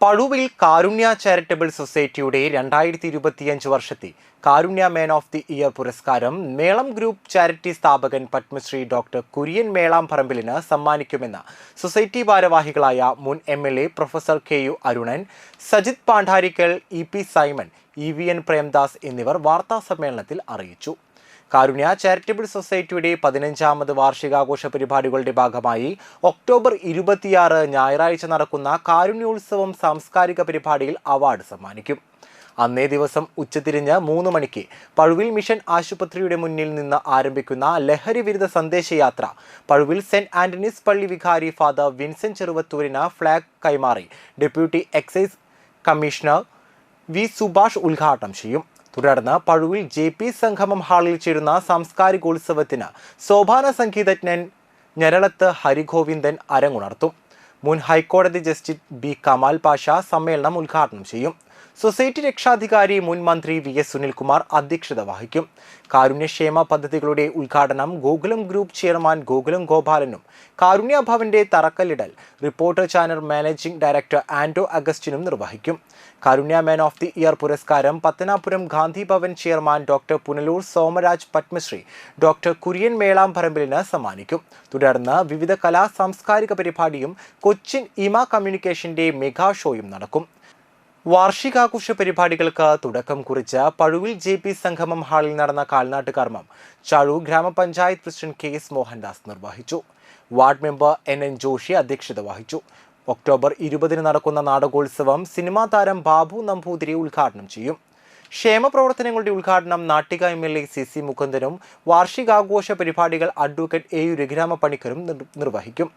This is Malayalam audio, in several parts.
പഴുവിൽ കാരുണ്യ ചാരിറ്റബിൾ സൊസൈറ്റിയുടെ രണ്ടായിരത്തി ഇരുപത്തിയഞ്ച് വർഷത്തെ Karunya man of the year പുരസ്കാരം മേളം ഗ്രൂപ്പ് ചാരിറ്റി സ്ഥാപകൻ പത്മശ്രീ ഡോക്ടർ കുര്യൻ മേളാം പറമ്പിലിന് സമ്മാനിക്കുമെന്ന് സൊസൈറ്റി ഭാരവാഹികളായ മുൻ M L A professor K U Arunan Sajith Pandarikkal E P Simon E V N Premdas എന്നിവർ വാർത്താ സമ്മേളനത്തിൽ അറിയിച്ചു. കാരുണ്യ ചാരിറ്റബിൾ സൊസൈറ്റിയുടെ പതിനഞ്ചാമത് വാർഷികാഘോഷ പരിപാടികളുടെ ഭാഗമായി ഒക്ടോബർ ഇരുപത്തിയാറ് ഞായറാഴ്ച നടക്കുന്ന കാരുണ്യോത്സവം സാംസ്കാരിക പരിപാടിയിൽ അവാർഡ് സമ്മാനിക്കും. അന്നേ ദിവസം ഉച്ചതിരിഞ്ഞ് മൂന്ന് മണിക്ക് പഴുവിൽ മിഷൻ ആശുപത്രിയുടെ മുന്നിൽ നിന്ന് ആരംഭിക്കുന്ന ലഹരി വിരുദ്ധ സന്ദേശയാത്ര പഴുവിൽ സെന്റ് ആന്റണീസ് പള്ളി വികാരി ഫാദർ വിൻസെന്റ് ചെറുവത്തൂരിന് ഫ്ളാഗ് കൈമാറി deputy excise commissioner V Subhash ഉദ്ഘാടനം ചെയ്യും. തുടർന്ന് പഴുവിൽ ജെ പി സംഗമം ഹാളിൽ ചേരുന്ന സാംസ്കാരികോത്സവത്തിന് സോപാന സംഗീതജ്ഞൻ ഞരളത്ത് ഹരിഗോവിന്ദൻ അരങ്ങുണർത്തും. മുൻ ഹൈക്കോടതി ജസ്റ്റിസ് ബി കമാൽ പാഷ സമ്മേളനം ഉദ്ഘാടനം ചെയ്യും. സൊസൈറ്റി രക്ഷാധികാരി മുൻ മന്ത്രി വി എസ് സുനിൽകുമാർ അധ്യക്ഷത വഹിക്കും. കാരുണ്യക്ഷേമ പദ്ധതികളുടെ ഉദ്ഘാടനം ഗോകുലം ഗ്രൂപ്പ് ചെയർമാൻ ഗോകുലം ഗോപാലനും കാരുണ്യ ഭവന്റെ തറക്കല്ലിടൽ reporter channel managing director Anto അഗസ്റ്റിനും നിർവഹിക്കും. Karunya man of the year പുരസ്കാരം Pathanapuram Gandhi Bhavan chairman doctor Punalur Somaraj Padmashri doctor Kurian മേളാംപറമ്പിലിന് സമ്മാനിക്കും. തുടർന്ന് വിവിധ കലാ സാംസ്കാരിക പരിപാടിയും കൊച്ചിൻ ഇമ കമ്മ്യൂണിക്കേഷന്റെ മെഗാ ഷോയും നടക്കും. വാർഷികാഘോഷ പരിപാടികൾക്ക് തുടക്കം കുറിച്ച് പഴുവിൽ ജെ പി സംഗമം ഹാളിൽ നടന്ന കാൽനാട്ട് കർമ്മം ചഴു ഗ്രാമപഞ്ചായത്ത് പ്രസിഡന്റ് കെ എസ് മോഹൻദാസ് നിർവഹിച്ചു. Ward member N N Joshi അധ്യക്ഷത വഹിച്ചു. ഒക്ടോബർ ഇരുപതിന് നടക്കുന്ന നാടകോത്സവം സിനിമാ താരം ബാബു നമ്പൂതിരി ഉദ്ഘാടനം ചെയ്യും. ക്ഷേമ പ്രവർത്തനങ്ങളുടെ ഉദ്ഘാടനം Nattika M L A C C മുകുന്ദനും വാർഷികാഘോഷ പരിപാടികൾ അഡ്വക്കേറ്റ് എ യു രഘുരാമ പണിക്കരും നിർവഹിക്കും.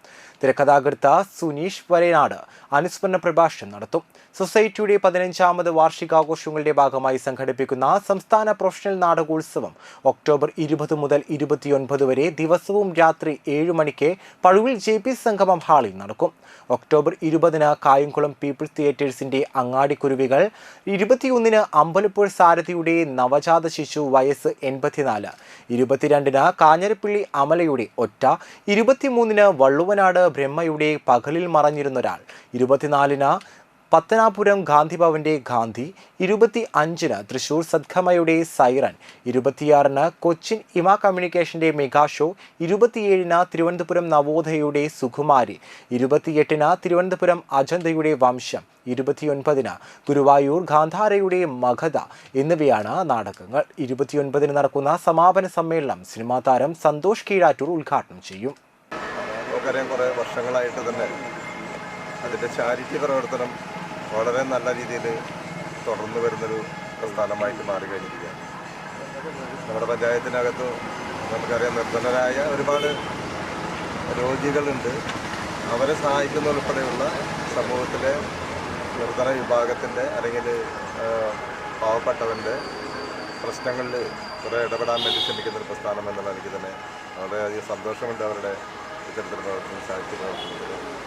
തിരക്കഥാകൃത്ത സുനീഷ് വരേനാട് അനുസ്മരണ പ്രഭാഷണം നടത്തും. സൊസൈറ്റിയുടെ പതിനഞ്ചാമത് വാർഷികാഘോഷങ്ങളുടെ ഭാഗമായി സംഘടിപ്പിക്കുന്ന സംസ്ഥാന പ്രൊഫഷണൽ നാടകോത്സവം ഒക്ടോബർ ഇരുപത് മുതൽ ഇരുപത്തിയൊൻപത് വരെ ദിവസവും രാത്രി ഏഴ് മണിക്ക് പഴുവിൽ ജെ പി സംഗമം ഹാളിൽ നടക്കും. ഒക്ടോബർ ഇരുപതിന് കായംകുളം പീപ്പിൾസ് തിയേറ്റേഴ്സിന്റെ അങ്ങാടിക്കുരുവികൾ ഇരുപത്തിയൊന്നിന് അമ്പലപ്പുഴ സാരഥിയുടെ നവജാത ശിശു വയസ്സ് എൺപത്തിനാല്. ഇരുപത്തിരണ്ടിന് കാഞ്ഞിരപ്പള്ളി അമലയുടെ ഒറ്റ ഇരുപത്തിമൂന്നിന് വള്ളുവനാട് ബ്രഹ്മയുടെ പകലിൽ മറഞ്ഞിരുന്നൊരാൾ. ഇരുപത്തിനാലിന് പത്തനാപുരം ഗാന്ധിഭവന്റെ ഗാന്ധി ഇരുപത്തി അഞ്ചിന് തൃശൂർ സദ്ഗമയുടെ സൈറൻ ഇരുപത്തിയാറിന് കൊച്ചിൻ ഇമ കമ്മ്യൂണിക്കേഷന്റെ മെഗാ ഷോ ഇരുപത്തിയേഴിന് തിരുവനന്തപുരം നവോദയയുടെ സുകുമാരി ഇരുപത്തിയെട്ടിന് തിരുവനന്തപുരം അജന്തയുടെ വംശം ഇരുപത്തിയൊൻപതിന് ഗുരുവായൂർ ഗാന്ധാരയുടെ മഗധ എന്നിവയാണ് നാടകങ്ങൾ. ഇരുപത്തിയൊൻപതിന് നടക്കുന്ന സമാപന സമ്മേളനം സിനിമാ താരം സന്തോഷ് കീഴാറ്റൂർ ഉദ്ഘാടനം ചെയ്യും. കുറേ വർഷങ്ങളായിട്ട് തന്നെ അതിന്റെ ചാരിറ്റി പ്രവർത്തനം വളരെ നല്ല രീതിയിൽ തുടർന്ന് വരുന്നൊരു സ്ഥലമായിട്ട് മാറി കഴിഞ്ഞിരിക്കുകയാണ്. നമ്മുടെ പഞ്ചായത്തിനകത്ത് നമുക്കറിയാം നിർധനരായ ഒരുപാട് രോഗികളുണ്ട്. അവരെ സഹായിക്കുന്ന ഉൾപ്പെടെയുള്ള സമൂഹത്തിലെ നിർധന വിഭാഗത്തിന്റെ അല്ലെങ്കിൽ പാവപ്പെട്ടവന്റെ പ്രശ്നങ്ങളിൽ കുറേ ഇടപെടാൻ വേണ്ടി ശ്രമിക്കുന്ന ഒരു പ്രസ്ഥാനം എന്നുള്ള എനിക്ക് തന്നെ വളരെയധികം സന്തോഷമുണ്ട് അവരുടെ ഇത്തരത്തിലുള്ള സാഹിത്യ പ്രവർത്തനത്തിൽ